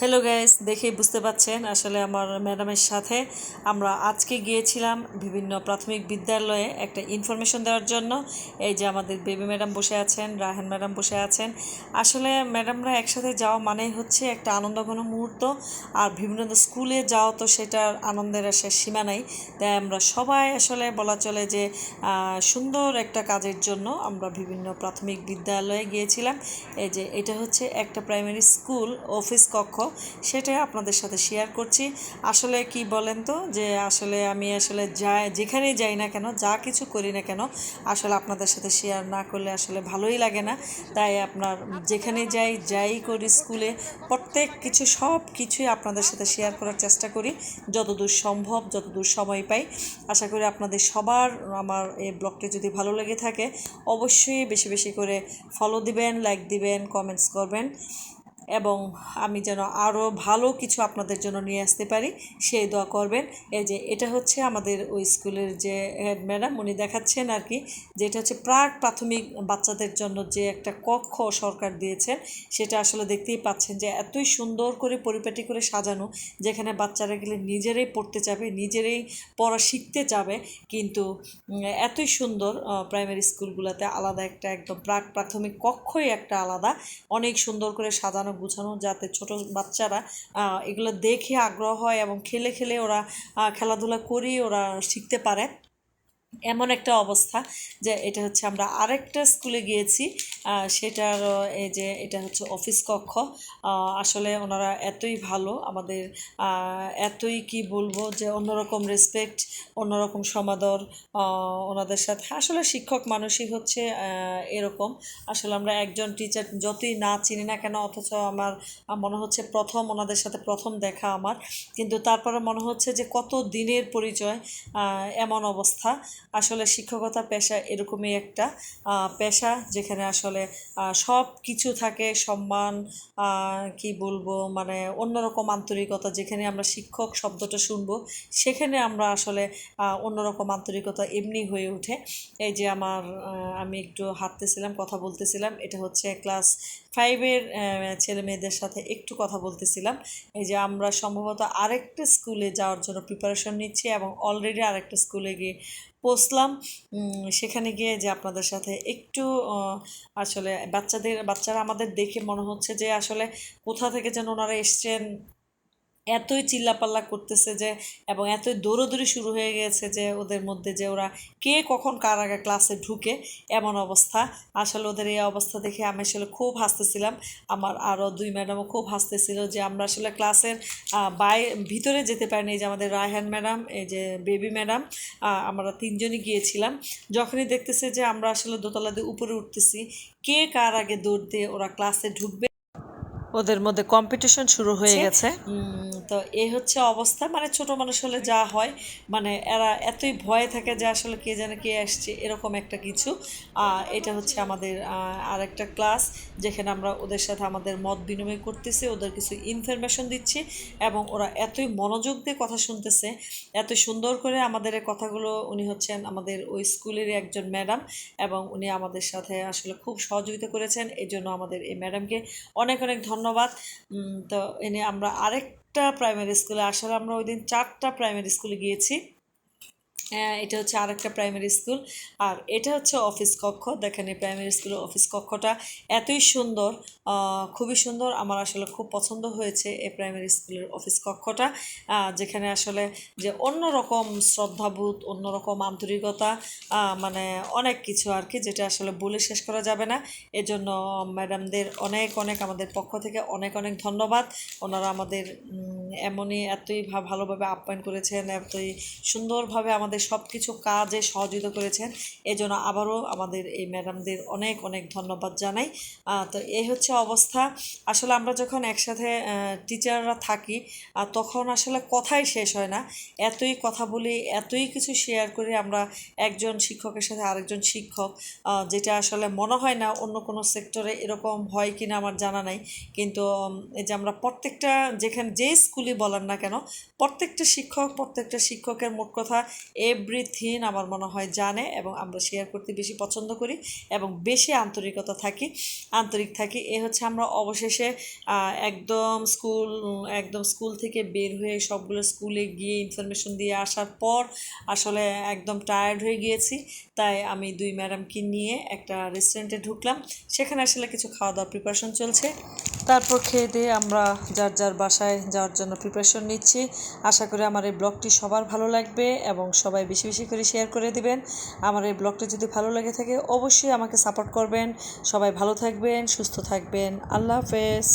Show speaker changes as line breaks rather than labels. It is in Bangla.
হ্যালো গাইস দেখেই বুঝতে পাচ্ছেন, আসলে আমার ম্যাডামের সাথে আমরা আজকে গিয়েছিলাম বিভিন্ন প্রাথমিক বিদ্যালয়ে একটা ইনফরমেশন দেওয়ার জন্য। এই যে আমাদের বেবি ম্যাডাম বসে আছেন, রাহেন ম্যাডাম বসে আছেন। আসলে ম্যাডামরা একসাথে যাওয়া মানেই হচ্ছে একটা আনন্দ আনন্দঘন মুহূর্ত, আর বিভিন্ন স্কুলে যাওয়া তো সেটার আনন্দের শেষ সীমা নাই। তাই আমরা সবাই আসলে বলা চলে যে সুন্দর একটা কাজের জন্য আমরা বিভিন্ন প্রাথমিক বিদ্যালয়ে গিয়েছিলাম। এই যে এটা হচ্ছে একটা প্রাইমারি স্কুল অফিস কক্ষ। সেটাই আপনাদের সাথে শেয়ার করছি। আসলে কি বলেন তো, যে আসলে আমি আসলে যাই, যেখানেই যাই না কেন, যা কিছু করি না কেন, আসলে আপনাদের সাথে শেয়ার না করলে আসলে ভালোই লাগে না। তাই আপনার যেখানে যাই যাই করি স্কুলে প্রত্যেক কিছু, সব কিছুই আপনাদের সাথে শেয়ার করার চেষ্টা করি। যতদূর সম্ভব, যতদূর সময় পাই। আশা করি আপনাদের সবার আমার এই ব্লগটি যদি ভালো লেগে থাকে, অবশ্যই বেশি বেশি করে ফলো দিবেন লাইক দিবেন কমেন্টস করবেন। এবং আমি যেন আরও ভালো কিছু আপনাদের জন্য নিয়ে আসতে পারি, সেই দোয়া করবেন। এই যে এটা হচ্ছে আমাদের ওই স্কুলের যে হেড ম্যাডাম, উনি দেখাচ্ছেন আর কি যে এটা হচ্ছে প্রাক প্রাথমিক বাচ্চাদের জন্য যে একটা কক্ষ সরকার দিয়েছেন সেটা আসলে দেখতেই পাচ্ছেন যে এতই সুন্দর করে পরিপাটি করে সাজানো, যেখানে বাচ্চারা গেলে নিজেরাই পড়তে যাবে, নিজেরাই পড়া শিখতে যাবে, কিন্তু এতই সুন্দর প্রাইমারি স্কুলগুলোতে আলাদা একটা একদম প্রাক প্রাথমিক কক্ষই একটা আলাদা, অনেক সুন্দর করে সাজানো গুছানো যাতে ছোট বাচ্চারা এগুলো দেখে আগ্রহ হয় এবং খেলে খেলে ওরা খেলাধুলা করেই ওরা শিখতে পারে। এমন একটা অবস্থা যে এটা হচ্ছে আমরা আরেকটা স্কুলে গিয়েছি সেটার এই যে এটা হচ্ছে অফিস কক্ষ। আসলে ওনারা এতই ভালো আমাদের এতই কি বলব যে অন্যরকম রেসপেক্ট অন্যরকম সমাদর ওনাদের সাথে। আসলে শিক্ষক মানুষই হচ্ছে এরকম। আসলে আমরা একজন টিচার যতই না চিনি না কেন, অথচ আমার মনে হচ্ছে প্রথম ওনাদের সাথে প্রথম দেখা আমার। কিন্তু তারপরে মনে হচ্ছে যে কত দিনের পরিচয় এমন অবস্থা। আসলে শিক্ষকতা পেশা এরকমই একটা পেশা যেখানে আসলে আহ, সব কিছু থাকে সম্মান কি বলব মানে অন্যরকম আন্তরিকতা। যেখানে আমরা শিক্ষক শব্দটা শুনব সেখানে আমরা আসলে অন্যরকম আন্তরিকতা এমনি হয়ে ওঠে। এই যে আমার আমি একটু হাঁটতেছিলাম কথা বলতেছিলাম এটা হচ্ছে ক্লাস ফাইভের ছেলে মেয়েদের সাথে একটু কথা বলতেছিলাম। এই যে আমরা সম্ভবত আরেকটা স্কুলে যাওয়ার জন্য প্রিপারেশন নিচ্ছি এবং অলরেডি আরেকটা স্কুলে গিয়ে পৌঁছলাম। সেখানে গিয়ে যে আপনাদের সাথে একটু আসলে বাচ্চাদের, বাচ্চারা আমাদের দেখে মনে হচ্ছে যে আসলে কোথা থেকে যেন ওনারা এসছেন এতই চিল্লাপাল্লা করতেছে যে, এবং এতই দৌড়োদৌড়ি শুরু হয়ে গেছে যে, ওদের মধ্যে যে ওরা কে কখন কার আগে ক্লাসে ঢুকে এমন অবস্থা। আসলে ওদের এই অবস্থা দেখে আমি আসলে খুব হাসতেছিলাম। আমার আরও দুই ম্যাডামও খুব হাসতেছিল যে, আমরা আসলে ক্লাসের বাই, ভিতরে যেতে পারিনি। যে আমাদের রায়হান ম্যাডাম, এই যে বেবি ম্যাডাম আমরা তিনজনই গিয়েছিলাম। যখনই দেখতেছে যে, আমরা আসলে দোতলা দিয়ে উপরে উঠতেছি, কে কার আগে দৌড় দিয়ে ওরা ক্লাসে ঢুকবে ওদের মধ্যে কম্পিটিশন শুরু হয়ে গেছে। তো এই হচ্ছে অবস্থা। মানে ছোট মানুষ হলে যা হয় মানে এরা এতই ভয়ে থাকে যে আসলে কে জানে কে আসছে এরকম একটা কিছু। এটা হচ্ছে আমাদের আর একটা ক্লাস যেখানে আমরা ওদের সাথে আমাদের মত বিনিময় করতেছি ওদের কিছু ইনফরমেশন দিচ্ছি এবং ওরা এতই মনোযোগ দিয়ে কথা শুনতেছে এত সুন্দর করে আমাদের কথাগুলো উনি হচ্ছেন আমাদের ওই স্কুলেরই একজন ম্যাডাম এবং উনি আমাদের সাথে আসলে খুব সহযোগিতা করেছেন এই জন্য আমাদের এই ম্যাডামকে অনেক অনেক ধন্যবাদ। উম, তো এনে আমরা আরেকটা প্রাইমারি স্কুলে আসলে আমরা ওই দিন চারটা প্রাইমারি স্কুলে গিয়েছি। এটা হচ্ছে আর একটা প্রাইমারি স্কুল আর এটা হচ্ছে অফিস কক্ষ। দেখেন এই প্রাইমারি স্কুলের অফিস কক্ষটা এতই সুন্দর খুবই সুন্দর। আমার আসলে খুব পছন্দ হয়েছে এই প্রাইমারি স্কুলের অফিস কক্ষটা যেখানে আসলে যে অন্যরকম শ্রদ্ধাবোধ, অন্যরকম আন্তরিকতা মানে অনেক কিছু আর কি, যেটা আসলে বলে শেষ করা যাবে না। এজন্য ম্যাডামদের অনেক অনেক আমাদের পক্ষ থেকে অনেক অনেক ধন্যবাদ। ওনারা আমাদের এমনই এতই ভালোভাবে আপ্যায়ন করেছেন, এতই সুন্দরভাবে আমাদের সব কিছু কাজে সহযোগিতা করেছেন। এজন্য আবারও আমাদের এই ম্যাডামদের অনেক অনেক ধন্যবাদ জানাই। তো এই হচ্ছে অবস্থা। আসলে আমরা যখন একসাথে টিচাররা থাকি তখন আসলে কথাই শেষ হয় না। এতই কথা বলি, এতই কিছু শেয়ার করি আমরা একজন শিক্ষকের সাথে আরেকজন শিক্ষক যেটা আসলে মনে হয় না অন্য কোনো সেক্টরে এরকম হয় কিনা আমার জানা নাই। কিন্তু এই যে আমরা প্রত্যেকটা যেখানে যে স্কুল স্কুলই বলেন না কেন, প্রত্যেকটা শিক্ষক, প্রত্যেকটা শিক্ষকের মোট কথা এভরিথিং আমার মনে হয় জানে এবং আমরা শেয়ার করতে বেশি পছন্দ করি এবং বেশি আন্তরিকতা থাকি, আন্তরিক থাকি। এ হচ্ছে আমরা অবশেষে একদম স্কুল একদম স্কুল থেকে বের হয়ে সবগুলো স্কুলে গিয়ে ইনফরমেশন দিয়ে আসার পর আসলে একদম টায়ার্ড হয়ে গিয়েছি। তাই আমি দুই ম্যাডামকে নিয়ে একটা রেস্টুরেন্টে ঢুকলাম। সেখানে আসলে কিছু খাওয়া দাওয়ার প্রিপারেশন চলছে। তারপর খেয়ে দিয়ে আমরা যার যার বাসায় যাওয়ার জন্য প্রিপারেশন নিচ্ছি। আশা করি আমার এই ব্লগটি সবার ভালো লাগবে এবং সবাই বেশি বেশি করে শেয়ার করে দিবেন। আমার এই ব্লগটি যদি ভালো লাগে থাকে অবশ্যই আমাকে সাপোর্ট করবেন। সবাই ভালো থাকবেন, সুস্থ থাকবেন। আল্লাহ হাফেজ।